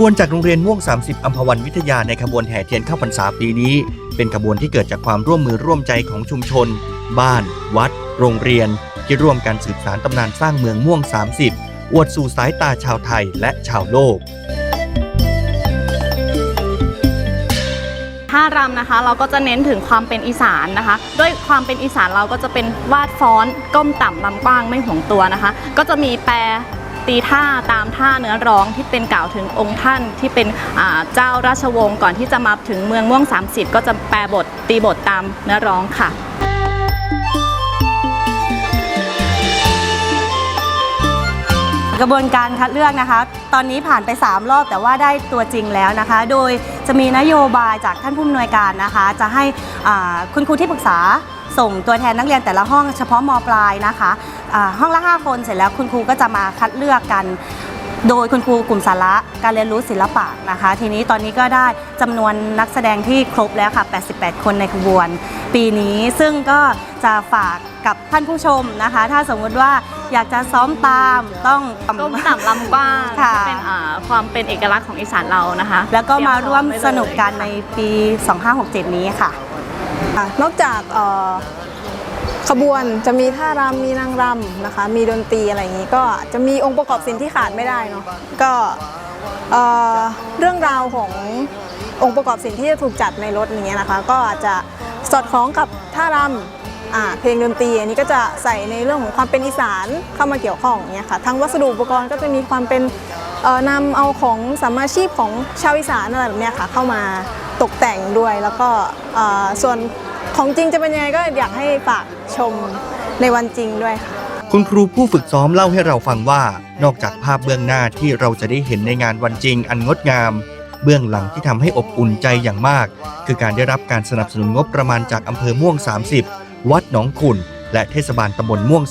บวนจากโรงเรียนม่วง 30อัมพวันวิทยาในขบวนแห่เทียนเข้าพรรษาปีนี้ เป็นขบวนที่เกิดจากความร่วมมือร่วมใจของชุมชน บ้าน วัด โรงเรียน ที่ร่วมกันสืบสานตำนานสร้างเมืองม่วง 30 อวดสู่สายตาชาวไทยและชาวโลกท่ารำนะคะเราก็จะเน้นถึงความเป็นอีสานนะคะ ด้วยความเป็นอีสานเราก็จะเป็นวาดฟ้อนก้มต่ำลำกว้างไม่ห่วงตัวนะคะ ก็จะมีแปร ตีท่าตามท่าเนื้อร้องที่เป็นกล่าวถึงองค์ท่านที่เป็นเจ้าราชวงศ์ก่อนที่จะมาถึงเมืองม่วง 30 ก็จะแปลบทตีบทตามเนื้อร้องค่ะกระบวนการคัดเลือกนะคะ ตอนนี้ผ่านไป 3 รอบแต่ว่าได้ตัวจริงแล้วนะคะ โดยจะมีนโยบายจากท่านผู้อำนวยการนะคะ จะให้คุณครูที่ปรึกษา ส่งตัวแทนนักเรียนแต่ละห้องเฉพาะมปลายนะคะอ่าห้องละ 5 คนเสร็จแล้วคุณครูก็จะมาคัดเลือกกัน โดยคุณครูกลุ่มสาระการเรียนรู้ศิลปะนะคะ ทีนี้ตอนนี้ก็ได้จำนวนนักแสดงที่ครบแล้วค่ะ 88 คนในขบวน ปีนี้ซึ่งก็จะฝากกับท่านผู้ชมนะคะ ถ้าสมมุติว่าอยากจะซ้อมตามต้องก้มต่ำลำกว้างค่ะที่เป็นอ่าความเป็นเอกลักษณ์ของอีสานเรานะคะ แล้วก็มาร่วมเตยพอสไว้เลยนุกกันในปี 2567 นี้ค่ะ ค่ะนอกจากขบวนจะมีท่ารำมีนางรำนะคะ มีดนตรีอะไรอย่างนี้ก็จะมีองค์ประกอบสิ่งที่ขาดไม่ได้เนาะก็เอ่อเรื่องราวขององค์ประกอบสิ่งที่จะถูกจัดในรถอย่างเงี้ยนะคะ ก็อาจจะสอดคล้องกับท่ารำเพลงดนตรีอันนี้ก็จะใส่ในเรื่องของความเป็นอีสานเข้ามาเกี่ยวข้องอย่างเงี้ยค่ะทั้งวัสดุอุปกรณ์ก็จะมีความเป็นนำเอาของสามาชีพของชาวอีสานอะไรแบบเนี้ยค่ะเข้ามา ตกแต่งด้วยแล้วก็เอ่อส่วนของจริงจะเป็นยังไงก็อยากให้ฝากชมในวันจริงด้วยค่ะคุณครูผู้ฝึกซ้อมเล่าให้เราฟังว่า นอกจากภาพเบื้องหน้าที่เราจะได้เห็นในงานวันจริงอันงดงาม เบื้องหลังที่ทำให้อบอุ่นใจอย่างมาก คือการได้รับการสนับสนุนงบประมาณจากอำเภอม่วง 30 วัดหนองขุนและเทศบาลตำบลม่วง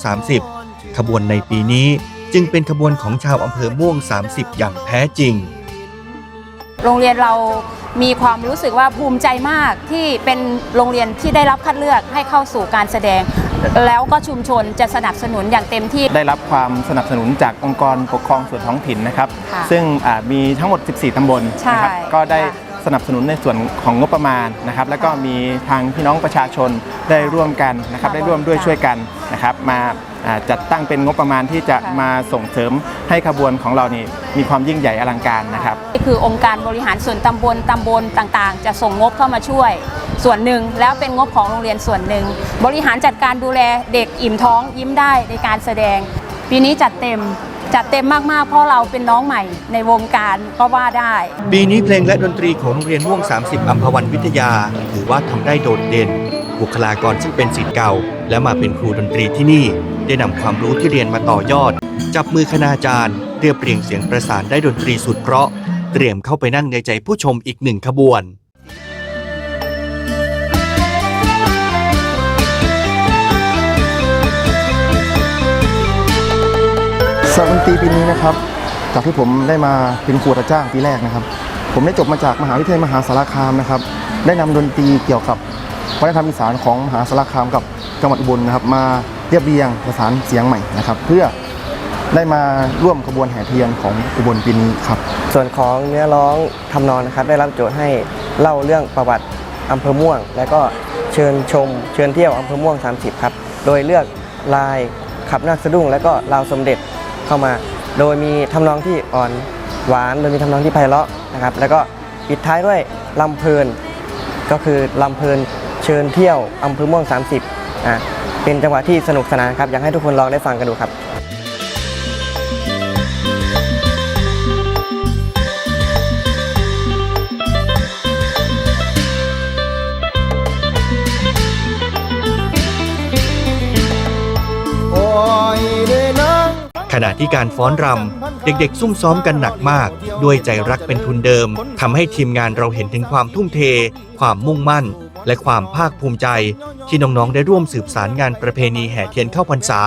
30 ขบวนในปีนี้จึงเป็นขบวนของชาวอำเภอม่วง 30 อย่างแท้จริง โรงเรียนเรา มีความรู้สึกว่าภูมิใจมากที่เป็นโรงเรียนที่ได้รับคัดเลือกให้เข้าสู่การแสดง แล้วก็ชุมชนจะสนับสนุนอย่างเต็มที่ ได้รับความสนับสนุนจากองค์กรปกครองส่วนท้องถิ่นนะครับ ค่ะซึ่งอ่ามีทั้งหมด 14 ตำบลใช่นะครับก็ได้ค่ะ สนับสนุนในส่วนของงบประมาณนะครับ แล้วก็มีทางพี่น้องประชาชนได้ร่วมกันนะครับค่ะได้ร่วมด้วยค่ะช่วยกันนะครับมาอ่าจัดตั้งเป็นงบประมาณที่จะค่ะมาส่งเสริมให้ขบวนของเรานี่มีความยิ่งใหญ่อลังการนะครับนี่คือองค์การบริหารส่วนตำบลตำบลต่างๆ จะส่งงบเข้ามาช่วย ส่วนหนึ่งแล้วเป็นงบของโรงเรียนส่วนหนึ่ง บริหารจัดการดูแลเด็กอิ่มท้องยิ้มได้ในการแสดง ปีนี้จัดเต็ม จัดเต็มมากๆ เพราะเราเป็นน้องใหม่ในวงการก็ว่าได้ ปีนี้เพลงและดนตรีของโรงเรียนม่วง 30อัมพวันวิทยา ถือว่าทำได้โดดเด่น บุคลากรซึ่งเป็นศิษย์เก่า และมาเป็นครูดนตรีที่นี่ ได้นำความรู้ที่เรียนมาต่อยอด จับมือคณาจารย์เรียบเรียงเสียงประสานได้ดนตรีสุดเพราะ เตรียมเข้าไปนั่งในใจผู้ชมอีกหนึ่งขบวน ตรีปีนี้นะครับ จากที่ผมได้มาเป็นครูรับจ้างปีแรกนะครับ ผมได้จบมาจากมหาวิทยาลัยมหาสารคามนะครับ ได้นำดนตรีเกี่ยวกับวัฒนธรรมอีสานของมหาสารคามกับจังหวัดอุบลนะครับ มาเรียบเรียงประสานเสียงใหม่นะครับ เพื่อได้มาร่วมขบวนแห่เทียนของอุบลปีนี้ครับ ส่วนของเนื้อร้องทำนองนะครับ ได้รับโจทย์ให้เล่าเรื่องประวัติอำเภอม่วง และก็เชิญชม เชิญเที่ยวอำเภอม่วง 30 ครับ โดยเลือกลายขับนาคสะดุ้งและก็ลาวสมเด็จ เข้ามา โดยมีทำนองที่อ่อนหวาน โดยมีทำนองที่ไพเราะนะครับ แล้วก็ปิดท้ายด้วยลำเพลิน ก็คือลำเพลินเชิญเที่ยวอำเภอม่วง 30อะเป็นจังหวะที่สนุกสนานครับ อยากให้ทุกคนลองได้ฟังกันดูครับ ขณะที่การฟ้อนรำเด็กๆ ซุ่มซ้อมกันหนักมาก ด้วยใจรักเป็นทุนเดิมทำให้ทีมงานเราเห็นถึงความทุ่มเท ความมุ่งมั่น และความภาคภูมิใจ ที่น้องๆ ได้ร่วมสืบสารงานประเพณีแห่เทียนเข้าพรรษา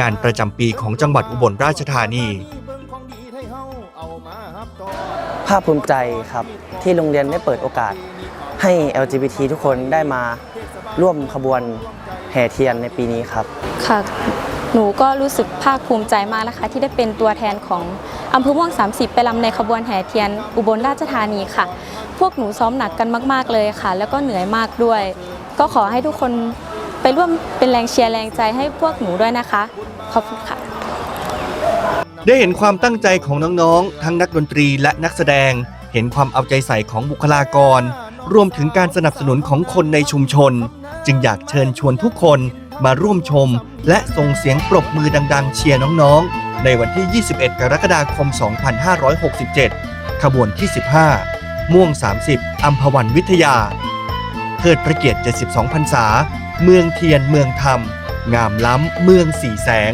งานประจำปีของจังหวัดอุบลราชธานีภาคภูมิใจครับ ที่โรงเรียนได้เปิดโอกาสให้ LGBT ทุกคนได้มาร่วมขบวนแห่เทียนในปีนี้ครับ ค่ะ หนูก็รู้สึกภาคภูมิใจมากนะคะ ที่ได้เป็นตัวแทนของอำเภอม่วง 30 ไปลำในขบวนแห่เทียนอุบลราชธานีค่ะ พวกหนูซ้อมหนักกันมาก ๆ เลยค่ะ แล้วก็เหนื่อยมากด้วย ก็ขอให้ทุกคนไปร่วมเป็นแรงเชียร์แรงใจให้พวกหนูด้วยนะคะ ขอบคุณค่ะ ได้เห็นความตั้งใจของน้องๆ ทั้งนักดนตรีและนักแสดง เห็นความเอาใจใส่ของบุคลากร รวมถึงการสนับสนุนของคนในชุมชน จึงอยากเชิญชวนทุกคน มาร่วมชม และส่งเสียงปรบมือดังๆ เชียร์น้องๆ ในวันที่ 21 กรกฎาคม 2567 ขบวนที่ 15 ม่วง 30 อัมพวันวิทยาเทิดพระเกียรติ 72 พรรษา เมืองเทียนเมืองธรรม งามล้ำเมืองสีแสง